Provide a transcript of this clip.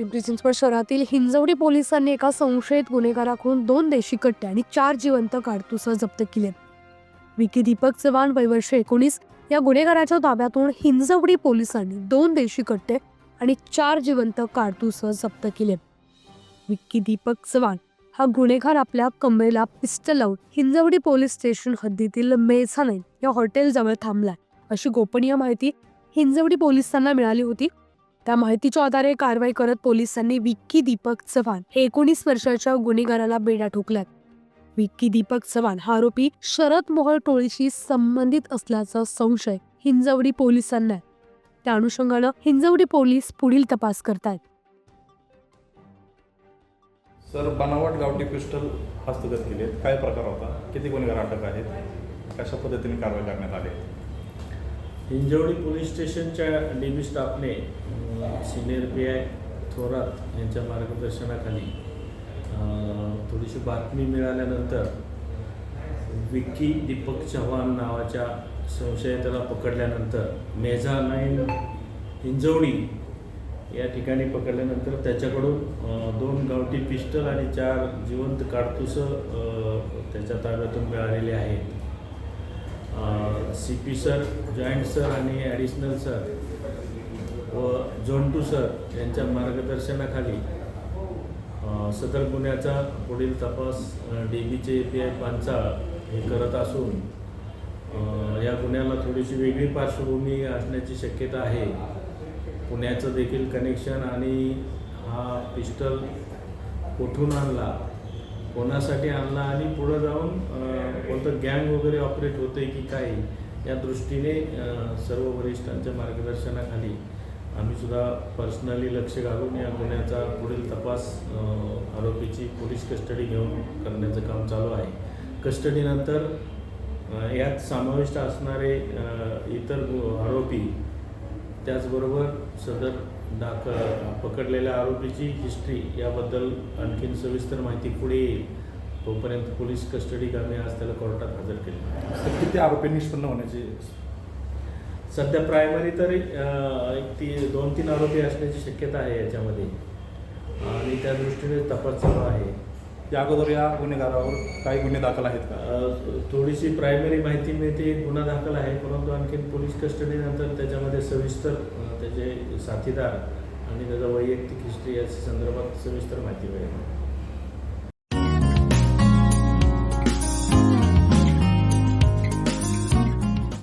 पिंपरी चिंचवड शहरातील हिंजवडी पोलिसांनी एका संशयित गुन्हेगाराकडून दोन देशी कट्टे आणि चार जिवंत काडतुसं जप्त केले. विकी दीपक चव्हाण वयवर्ष एकोणीस या गुन्हेगाराच्या ताब्यातून हिंजवडी पोलिसांनी दोन देशी कट्टे आणि चार जिवंत काडतुसं जप्त केले. विक्की दीपक चव्हाण हा गुन्हेगार आपल्या कमरेला पिस्टल लावून हिंजवडी पोलीस स्टेशन हद्दीतील मेझानाईन या हॉटेलजवळ थांबलाय. अशी गोपनीय माहिती हिंजवडी पोलिसांना मिळाली होती. त्या माहितीच्या आधारे कारवाई करत पोलिसांनी विक्की दीपक चव्हाण हे एकोणीस वर्षाच्या गुन्हेगाराला बेड्या ठोकल्यात. विक्की दीपक चव्हाण हा आरोपी शरद मोहळ टोळीशी संबंधित असल्याचा संशय हिंजवडी पोलिसांना त्या अनुषंगानं हिंजवडी पोलीस पुढील तपास करतायत. सर बनावट गावठी पिस्टल हस्तगत केले काय प्रकार होता? किती गुन्हेगार अटक आहेत? कशा पद्धतीने कारवाई करण्यात आली? हिंजवडी पोलीस स्टेशनच्या डी बी स्टाफने सिनियर पी आय थोरात यांच्या मार्गदर्शनाखाली थोडीशी बातमी मिळाल्यानंतर विक्की दीपक चव्हाण नावाच्या संशयिताला पकडल्यानंतर मेझा नाईन हिंजवडी या ठिकाणी पकडल्यानंतर त्याच्याकडून दोन गावठी पिस्टल आणि चार जिवंत काडतुसं त्याच्या ताब्यातून मिळालेले आहेत. C P sir joint sir आणि ॲडिशनल सर व झोंटू सर यांच्या मार्गदर्शनाखाली सदर गुन्ह्याचा पुढील तपास डी बीचे ए पी आय पांचाळ हे करत असून या गुन्ह्याला थोडीशी वेगळी पार्श्वभूमी असण्याची शक्यता आहे. पुण्याचं देखील कनेक्शन आणि हा पिस्टल कुठून आणला कोणासाठी आणला आणि पुढं जाऊन कोणतं गँग वगैरे ऑपरेट होते की काही या दृष्टीने सर्व वरिष्ठांच्या मार्गदर्शनाखाली आम्ही सुद्धा पर्सनली लक्ष घालून या गुन्ह्याचा पुढील तपास आरोपीची पोलीस कस्टडी घेऊन करण्याचं काम चालू आहे. कस्टडीनंतर यात समाविष्ट असणारे इतर आरोपी त्याचबरोबर सदर दाख पकडलेल्या आरोपीची हिस्ट्री याबद्दल आणखीन सविस्तर माहिती पुढे येईल. तोपर्यंत पोलीस कस्टडी आम्ही आज त्याला कोर्टात हजर केले. सर किती आरोपी निष्पन्न होण्याची सध्या प्रायमरी तर एक ती दोन तीन आरोपी असण्याची शक्यता आहे याच्यामध्ये. आणि त्या दृष्टीने तपास चालू आहे. या अगोदर या गुन्हेगारावर काही गुन्हे दाखल आहेत का? थोडीशी प्रायमरी माहिती मिळते एक गुन्हा दाखल आहे परंतु आणखीन पोलीस कस्टडीनंतर त्याच्यामध्ये सविस्तर त्याचे साथीदार आणि त्याचा वैयक्तिक हिस्ट्री या संदर्भात सविस्तर माहिती मिळेल.